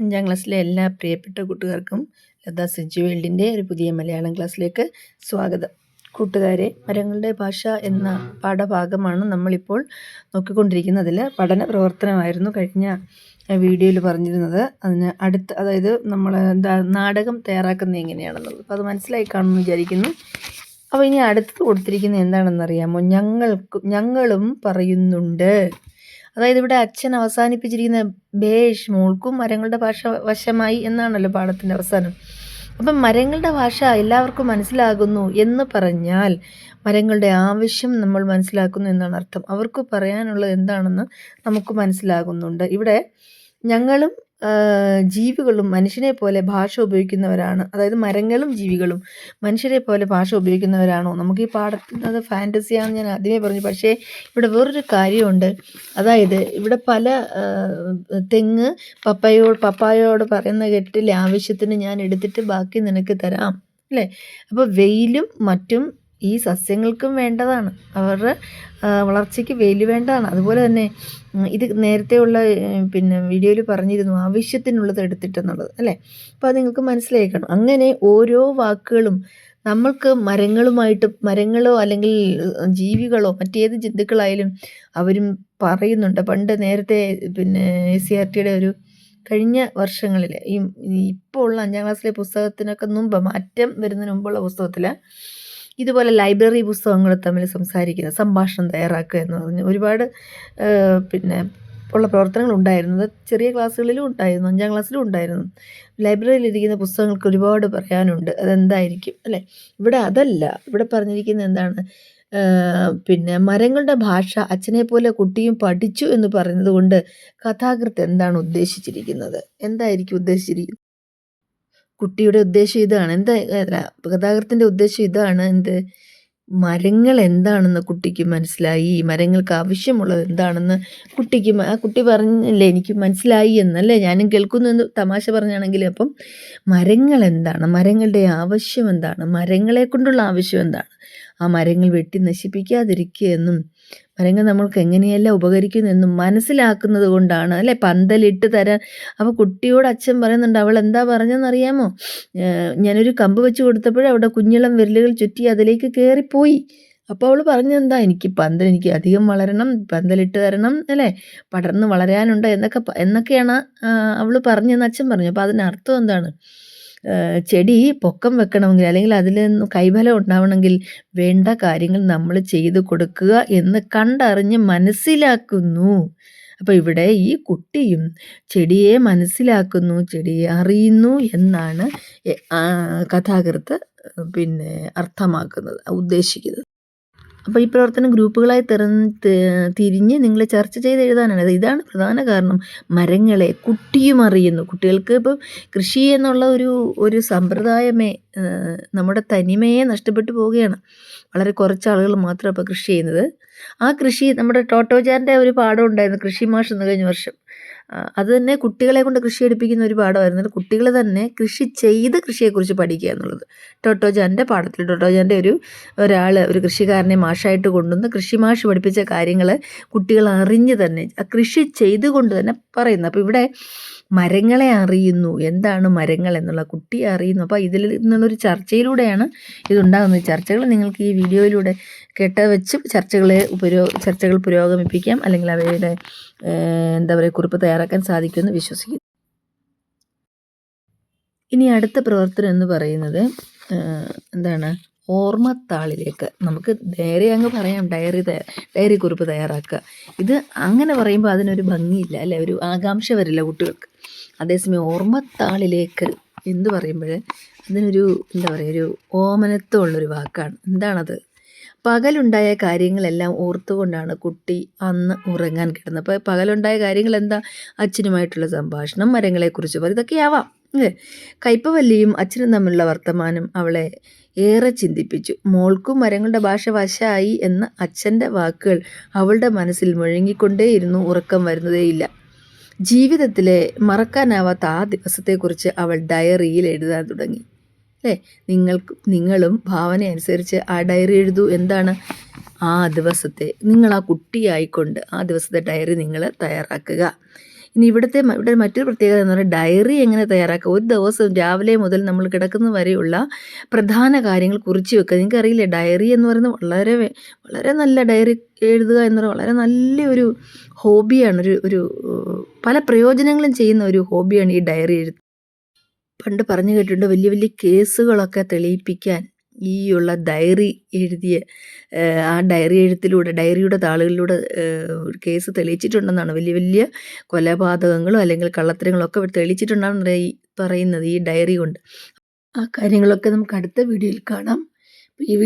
അഞ്ചാം ക്ലാസ്സിലെ എല്ലാ പ്രിയപ്പെട്ട കൂട്ടുകാർക്കും ലത സിജു വേൾഡിന്റെ ഒരു പുതിയ മലയാളം ക്ലാസ്സിലേക്ക് സ്വാഗതം. കൂട്ടുകാരെ മരങ്ങളുടെ ഭാഷ എന്ന പാഠഭാഗമാണ് നമ്മളിപ്പോൾ നോക്കിക്കൊണ്ടിരിക്കുന്നതിൽ പഠന പ്രവർത്തനമായിരുന്നു കഴിഞ്ഞ വീഡിയോയിൽ പറഞ്ഞിരുന്നത്. അതിന് അടുത്ത അതായത് നമ്മൾ എന്താ നാടകം തയ്യാറാക്കുന്നത് എങ്ങനെയാണെന്നുള്ളത്. അപ്പോൾ അത് മനസ്സിലായി കാണുമെന്ന് വിചാരിക്കുന്നു. അപ്പോൾ ഇനി അടുത്തത് കൊടുത്തിരിക്കുന്നത് എന്താണെന്നറിയാമോ? ഞങ്ങൾക്ക് ഞങ്ങളും പറയുന്നുണ്ട്. അതായത് ഇവിടെ അച്ഛൻ അവസാനിപ്പിച്ചിരിക്കുന്ന ബേഷ് മോൾക്കും മരങ്ങളുടെ ഭാഷ വശമായി എന്നാണല്ലോ പാഠത്തിന്റെ അവസാനം. അപ്പം മരങ്ങളുടെ ഭാഷ എല്ലാവർക്കും മനസ്സിലാകുന്നു എന്ന് പറഞ്ഞാൽ മരങ്ങളുടെ ആവശ്യം നമ്മൾ മനസ്സിലാക്കുന്നു എന്നാണ് അർത്ഥം. അവർക്ക് പറയാനുള്ളത് എന്താണെന്ന് നമുക്ക് മനസ്സിലാകുന്നുണ്ട്. ഇവിടെ ഞങ്ങളും ജീവികളും മനുഷ്യനെ പോലെ ഭാഷ ഉപയോഗിക്കുന്നവരാണ്. അതായത് മരങ്ങളും ജീവികളും മനുഷ്യരെ പോലെ ഭാഷ ഉപയോഗിക്കുന്നവരാണോ? നമുക്ക് ഈ പാടത്തുന്നത് ഫാന്റസിയാണെന്ന് ഞാൻ ആദ്യമേ പറഞ്ഞു. പക്ഷേ ഇവിടെ വേറൊരു കാര്യമുണ്ട്. അതായത് ഇവിടെ പല തെങ്ങ് പപ്പയോ പപ്പായോട് പറയുന്ന കെട്ടിലെ ആവശ്യത്തിന് ഞാൻ എടുത്തിട്ട് ബാക്കി നിനക്ക് തരാം. അല്ലേ? അപ്പോൾ വെയിലും മറ്റും ഈ സസ്യങ്ങൾക്കും വേണ്ടതാണ്. അവരുടെ വളർച്ചയ്ക്ക് വെയിൽ വേണ്ടതാണ്. അതുപോലെ തന്നെ ഇത് നേരത്തെയുള്ള പിന്നെ വീഡിയോയിൽ പറഞ്ഞിരുന്നു ആവശ്യത്തിനുള്ളത് എടുത്തിട്ടെന്നുള്ളത് അല്ലേ? അപ്പോൾ അത് നിങ്ങൾക്ക് മനസ്സിലാക്കണം അങ്ങനെ ഓരോ വാക്കുകളും നമ്മൾക്ക് മരങ്ങളുമായിട്ട് മരങ്ങളോ അല്ലെങ്കിൽ ജീവികളോ മറ്റേത് ജന്തുക്കളായാലും അവരും പറയുന്നുണ്ട്. പണ്ട് നേരത്തെ പിന്നെ എ സി ആർ ടിയുടെ ഒരു കഴിഞ്ഞ വർഷങ്ങളിൽ ഈ ഇപ്പോൾ ഉള്ള അഞ്ചാം ക്ലാസ്സിലെ പുസ്തകത്തിനൊക്കെ മുമ്പ് മാറ്റം വരുന്നതിന് മുമ്പുള്ള പുസ്തകത്തിൽ ഇതുപോലെ ലൈബ്രറി പുസ്തകങ്ങൾ തമ്മിൽ സംസാരിക്കുന്ന സംഭാഷണം തയ്യാറാക്കുക എന്ന് പറഞ്ഞ് ഒരുപാട് പിന്നെ ഉള്ള പ്രവർത്തനങ്ങൾ ഉണ്ടായിരുന്നത് ചെറിയ ക്ലാസ്സുകളിലും ഉണ്ടായിരുന്നു അഞ്ചാം ക്ലാസ്സിലും ഉണ്ടായിരുന്നു. ലൈബ്രറിയിൽ ഇരിക്കുന്ന പുസ്തകങ്ങൾക്ക് ഒരുപാട് പറയാനുണ്ട്. അതെന്തായിരിക്കും? അല്ലേ? ഇവിടെ അതല്ല. ഇവിടെ പറഞ്ഞിരിക്കുന്നത് എന്താണ്? പിന്നെ മരങ്ങളുടെ ഭാഷ അച്ഛനെ പോലെ കുട്ടിയും പഠിച്ചു എന്ന് പറയുന്നത് കൊണ്ട് കഥാകൃത്ത് എന്താണ് ഉദ്ദേശിച്ചിരിക്കുന്നത്? എന്തായിരിക്കും ഉദ്ദേശിച്ചിരിക്കുന്നത്? കുട്ടിയുടെ ഉദ്ദേശം ഇതാണ്. എന്താ ഗതാഗതത്തിന്റെ ഉദ്ദേശം ഇതാണ്? എന്ത്? മരങ്ങൾ എന്താണെന്ന് കുട്ടിക്ക് മനസ്സിലായി. മരങ്ങൾക്ക് ആവശ്യമുള്ളത് എന്താണെന്ന് കുട്ടിക്ക് ആ കുട്ടി പറഞ്ഞില്ലേ? എനിക്ക് മനസ്സിലായി എന്നല്ലേ? ഞാനും കേൾക്കുന്നു എന്ന് തമാശ പറഞ്ഞാണെങ്കിൽ അപ്പം മരങ്ങൾ എന്താണ്? മരങ്ങളുടെ ആവശ്യം എന്താണ്? മരങ്ങളെ കൊണ്ടുള്ള ആവശ്യം എന്താണ്? ആ മരങ്ങൾ വെട്ടി നശിപ്പിക്കാതിരിക്കുക എന്നും മരങ്ങൾ നമ്മൾക്ക് എങ്ങനെയെല്ലാം ഉപകരിക്കുന്നെന്നും മനസ്സിലാക്കുന്നത് കൊണ്ടാണ്. അല്ലേ? പന്തലിട്ട് തരാൻ. അപ്പോൾ കുട്ടിയോട് അച്ഛൻ പറയുന്നുണ്ട് അവൾ എന്താ പറഞ്ഞെന്നറിയാമോ? ഞാനൊരു കമ്പ് വെച്ച് കൊടുത്തപ്പോഴേ അവിടെ കുഞ്ഞിളം വിരലുകൾ ചുറ്റി അതിലേക്ക് കയറിപ്പോയി അപ്പോൾ അവൾ പറഞ്ഞെന്താ? എനിക്ക് പന്തൽ എനിക്ക് അധികം വളരണം പന്തലിട്ട് തരണം അല്ലേ? പടർന്ന് വളരാനുണ്ട് എന്നൊക്കെ എന്നൊക്കെയാണ് അവൾ പറഞ്ഞെന്ന് അച്ഛൻ പറഞ്ഞു. അപ്പോൾ അതിനർത്ഥം എന്താണ്? ചെടി പൊക്കം വെക്കണമെങ്കിൽ അല്ലെങ്കിൽ അതിൽ കൈബലം ഉണ്ടാവണമെങ്കിൽ വേണ്ട കാര്യങ്ങൾ നമ്മൾ ചെയ്തു കൊടുക്കുക എന്ന് കണ്ടറിഞ്ഞ് മനസ്സിലാക്കുന്നു. അപ്പോൾ ഇവിടെ ഈ കുട്ടിയും ചെടിയെ മനസ്സിലാക്കുന്നു ചെടിയെ അറിയുന്നു എന്നാണ് കഥാകൃത്ത് പിന്നെ അർത്ഥമാക്കുന്നത് ഉദ്ദേശിക്കുന്നത്. അപ്പോൾ ഈ പ്രവർത്തനം ഗ്രൂപ്പുകളായി തിരിഞ്ഞ് നിങ്ങൾ ചർച്ച ചെയ്ത് എഴുതാനാണ്. ഇതാണ് പ്രധാന കാരണം. മരങ്ങളെ കുട്ടിയും അറിയുന്നു. കുട്ടികൾക്ക് ഇപ്പം കൃഷി എന്നുള്ള ഒരു ഒരു സമ്പ്രദായമേ നമ്മുടെ തനിമയെ നഷ്ടപ്പെട്ടു പോവുകയാണ്. വളരെ കുറച്ച് ആളുകൾ മാത്രം ഇപ്പോൾ കൃഷി ചെയ്യുന്നത്. ആ കൃഷി നമ്മുടെ ടോട്ടോജാന്റെ ഒരു പാഠം ഉണ്ടായിരുന്നു. കൃഷി മാഷ് എന്ന് കഴിഞ്ഞ വർഷം. അത് തന്നെ കുട്ടികളെ കൊണ്ട് കൃഷി എടുപ്പിക്കുന്ന ഒരു പാഠമായിരുന്നു. കുട്ടികൾ തന്നെ കൃഷി ചെയ്ത് കൃഷിയെക്കുറിച്ച് പഠിക്കുക എന്നുള്ളത്. ടോട്ടോജാന്റെ പാഠത്തിൽ ടോട്ടോജാന്റെ ഒരു ഒരാൾ ഒരു കൃഷിക്കാരനെ മാഷായിട്ട് കൊണ്ടുവന്ന് കൃഷി മാഷ് പഠിപ്പിച്ച കാര്യങ്ങൾ കുട്ടികൾ അറിഞ്ഞ് തന്നെ കൃഷി ചെയ്തുകൊണ്ട് തന്നെ പറയുന്നു. അപ്പോൾ ഇവിടെ മരങ്ങളെ അറിയുന്നു. എന്താണ് മരങ്ങൾ എന്നുള്ള കുട്ടിയെ അറിയുന്നു. അപ്പോൾ ഇതിൽ നിന്നുള്ളൊരു ചർച്ചയിലൂടെയാണ് ഇതുണ്ടാകുന്നത്. ചർച്ചകൾ നിങ്ങൾക്ക് ഈ വീഡിയോയിലൂടെ കേട്ട വെച്ച് ചർച്ചകളെ ഉപരോ ചർച്ചകൾ പുരോഗമിപ്പിക്കാം. അല്ലെങ്കിൽ അവയുടെ എന്താ പറയുക കുറിപ്പ് തയ്യാറാക്കാൻ സാധിക്കുമെന്ന് വിശ്വസിക്കുന്നു. ഇനി അടുത്ത പ്രവർത്തനം എന്ന് പറയുന്നത് എന്താണ്? ഓർമ്മത്താളിലേക്ക്. നമുക്ക് നേരെ അങ്ങ് പറയാം. ഡയറി ഡയറി കുറിപ്പ് തയ്യാറാക്കുക. ഇത് അങ്ങനെ പറയുമ്പോൾ അതിനൊരു ഭംഗിയില്ല അല്ലെ? ഒരു ആകാംക്ഷ വരില്ല കുട്ടികൾക്ക്. അതേസമയം ഓർമ്മത്താളിലേക്ക് എന്ന് പറയുമ്പോൾ അതിനൊരു എന്താ പറയുക ഒരു ഓമനത്വമുള്ളൊരു വാക്കാണ്. എന്താണത്? പകലുണ്ടായ കാര്യങ്ങളെല്ലാം ഓർത്തുകൊണ്ടാണ് കുട്ടി അന്ന് ഉറങ്ങാൻ കിടന്നത്. അപ്പോൾ പകലുണ്ടായ കാര്യങ്ങൾ എന്താ? അച്ഛനുമായിട്ടുള്ള സംഭാഷണം മരങ്ങളെക്കുറിച്ച് പറയും ഇതൊക്കെയാവാം അല്ലേ? കയ്പവല്ലിയും അച്ഛനും തമ്മിലുള്ള വർത്തമാനം അവളെ ഏറെ ചിന്തിപ്പിച്ചു. മോൾക്കും മരങ്ങളുടെ ഭാഷ വശമായി എന്ന അച്ഛന്റെ വാക്കുകൾ അവളുടെ മനസ്സിൽ മുഴങ്ങിക്കൊണ്ടേയിരുന്നു ഉറക്കം വരുന്നതേയില്ല. ജീവിതത്തിലെ മറക്കാനാവാത്ത ആ ദിവസത്തെക്കുറിച്ച് അവൾ ഡയറിയിൽ എഴുതാൻ തുടങ്ങി. അല്ലേ? നിങ്ങൾക്ക് നിങ്ങളും ഭാവന അനുസരിച്ച് ആ ഡയറി എഴുതു. എന്താണ്? ആ ദിവസത്തെ നിങ്ങൾ ആ കുട്ടിയായിക്കൊണ്ട് ആ ദിവസത്തെ ഡയറി നിങ്ങൾ തയ്യാറാക്കുക. ഇനി ഇവിടുത്തെ ഇവിടെ മറ്റൊരു പ്രത്യേകത എന്ന് പറഞ്ഞാൽ ഡയറി എങ്ങനെ തയ്യാറാക്കുക ഒരു ദിവസം രാവിലെ മുതൽ നമ്മൾ കിടക്കുന്ന വരെയുള്ള പ്രധാന കാര്യങ്ങൾ കുറിച്ച് വെക്കുക. നിങ്ങൾക്കറിയില്ലേ ഡയറി എന്ന് പറയുന്നത് വളരെ വളരെ നല്ല ഡയറി എഴുതുക എന്ന് പറയുന്നത് വളരെ നല്ലൊരു ഹോബിയാണ്. ഒരു ഒരു പല പ്രയോജനങ്ങളും ചെയ്യുന്ന ഒരു ഹോബിയാണ് ഈ ഡയറി എഴുത്ത്. പണ്ട് പറഞ്ഞു കേട്ടിട്ടുണ്ട് വലിയ വലിയ കേസുകളൊക്കെ തെളിയിപ്പിക്കാൻ ഈ ഉള്ള ഡയറി എഴുതിയ ആ ഡയറി എഴുത്തിലൂടെ ഡയറിയുടെ താളുകളിലൂടെ കേസ് തെളിയിച്ചിട്ടുണ്ടെന്നാണ്. വലിയ വലിയ കൊലപാതകങ്ങളും അല്ലെങ്കിൽ കള്ളത്തരങ്ങളും ഒക്കെ തെളിയിച്ചിട്ടുണ്ടെന്നാണ് ഈ പറയുന്നത് ഈ ഡയറി കൊണ്ട്. ആ കാര്യങ്ങളൊക്കെ നമുക്ക് അടുത്ത വീഡിയോയിൽ കാണാം. ഈ വീഡിയോ